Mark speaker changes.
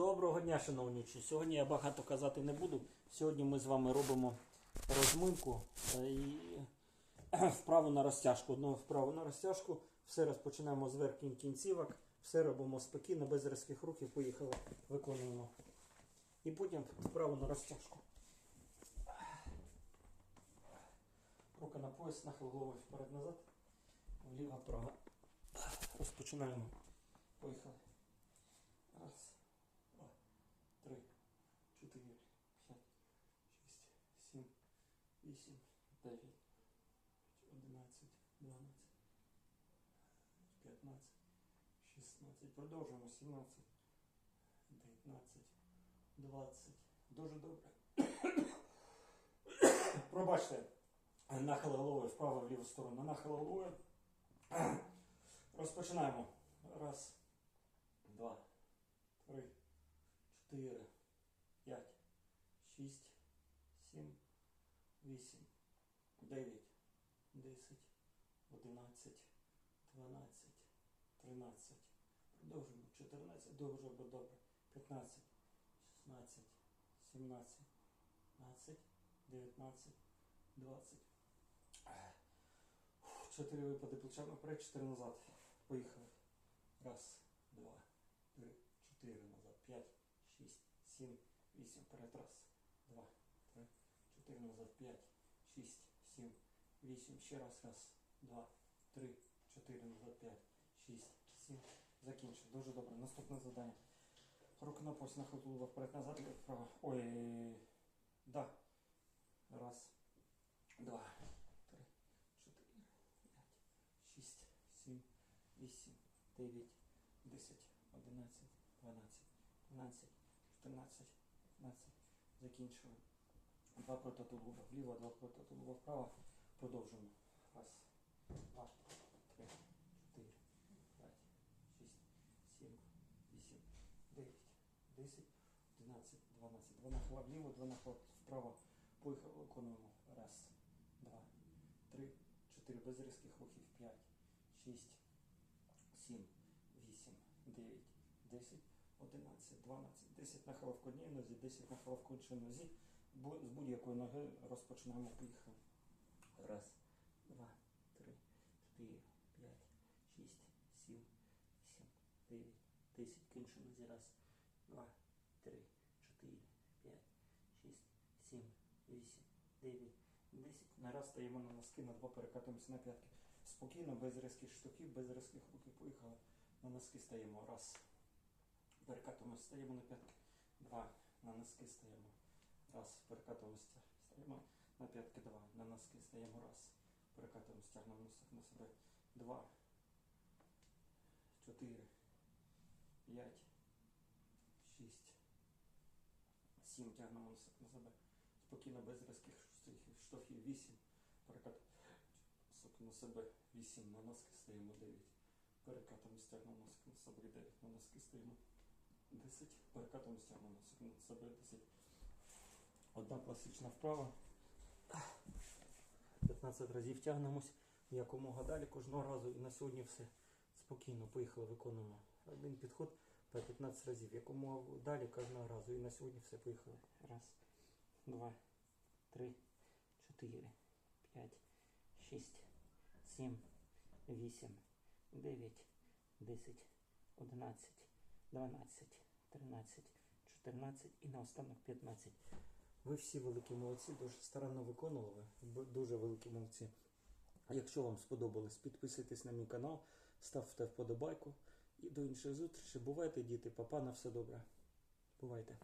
Speaker 1: Доброго дня, шановні. учні. Сьогодні я багато казати не буду. Сьогодні ми з вами робимо розминку е, і вправу на розтяжку. Одну вправу на розтяжку. Все розпочинаємо з верхніх кінцівок. Все робимо спокійно, без різких рухів. Поїхали, виконуємо. І потім вправу на розтяжку. Рука на пояс, нахил голови вперед-назад. Вліво, право. Розпочинаємо. Поїхали. 8, 9, 11, 12, 15, 16. Продовжуємо 17, 19, 20. Дуже добре. Пробачте, нахил голови вправо в ліву сторону. Нахил голови. Розпочинаємо. Раз, два, три, чотири, п'ять, шість, сім вісім, дев'ять, десять, одинадцять, дванадцять, тринадцять. Продовжуємо. Чотирнадцять. Дуже бо добре. П'ятнадцять, шістнадцять, сімнадцять, п'ятнадцять, дев'ятнадцять, двадцять. Фух, Чотири випади плечами вперед, чотири назад. Поїхали. Раз, два, три, чотири назад. П'ять, шість, сім, вісім. Вперед. Раз, два, три, назад. П'ять, шість, сім, вісім. Ще раз. Раз, два, три, чотири назад. П'ять, шість, сім. Закінчив. Дуже добре. Наступне завдання. Руки на пояс, нахил тулуба вперед назад. Вправо. Ой. Да. Раз, два, три, чотири, п'ять, шість, сім, вісім, дев'ять, десять, одинадцять, дванадцять, дванадцять, чотирнадцять, п'ятнадцять. Закінчили. Два проти тулуба вліво, два проти тулуба вправо. Продовжуємо. Раз, два, три, чотири, п'ять, шість, сім, вісім, дев'ять, десять, одинадцять, дванадцять. Два нахила вліво, два нахила вправо. Поїхали, виконуємо. Раз, два, три, чотири. Без різких рухів. П'ять, шість, сім, вісім, дев'ять, десять, одинадцять, дванадцять. Десять нахилів в одній нозі, десять нахилів в іншій нозі. З будь-якої ноги розпочинаємо. Поїхали. Раз, два, три, чотири, п'ять, шість, сім, вісім, дев'ять, десять. К іншій нозі. Раз, два, три, чотири, п'ять, шість, сім, вісім, дев'ять, десять. Нараз стаємо на носки, на два перекатуємося на п'ятки. Спокійно, без різких штуків, без різких рухів. Поїхали. На носки стаємо. Раз. Перекатуємося, стаємо на п'ятки. Два. На носки стаємо. Раз. Перекатуємося, стаємо на п'ятки. Два. На носки стаємо. Раз. Перекатуємося, тягнемо носок на себе. Два. Чотири. П'ять. Шість. Сім. Тягнемо носок на себе. Спокійно, без різких штовхів. Вісім. Перекат. Носок на себе. Вісім. На носки стаємо. Дев'ять. Перекатом стягнемо носок на себе. Дев'ять. На носки стаємо. Десять. Перекатом стягнемо носок на себе. Десять. Одна класична вправа. 15 разів тягнемось якомога далі кожного разу. І на сьогодні все. Спокійно, поїхали, виконуємо. Один підход по 15 разів. Якомога далі кожного разу. І на сьогодні все поїхали. Раз, два, три, чотири, п'ять, шість, сім, вісім, дев'ять, десять, одинадцять, дванадцять, тринадцять, чотирнадцять і наостанок 15. Ви всі великі молодці, дуже старанно виконували. Дуже великі молодці. Якщо вам сподобалось, підписуйтесь на мій канал, ставте вподобайку. І до інших зустрічей. Бувайте, діти, папа, на все добре. Бувайте.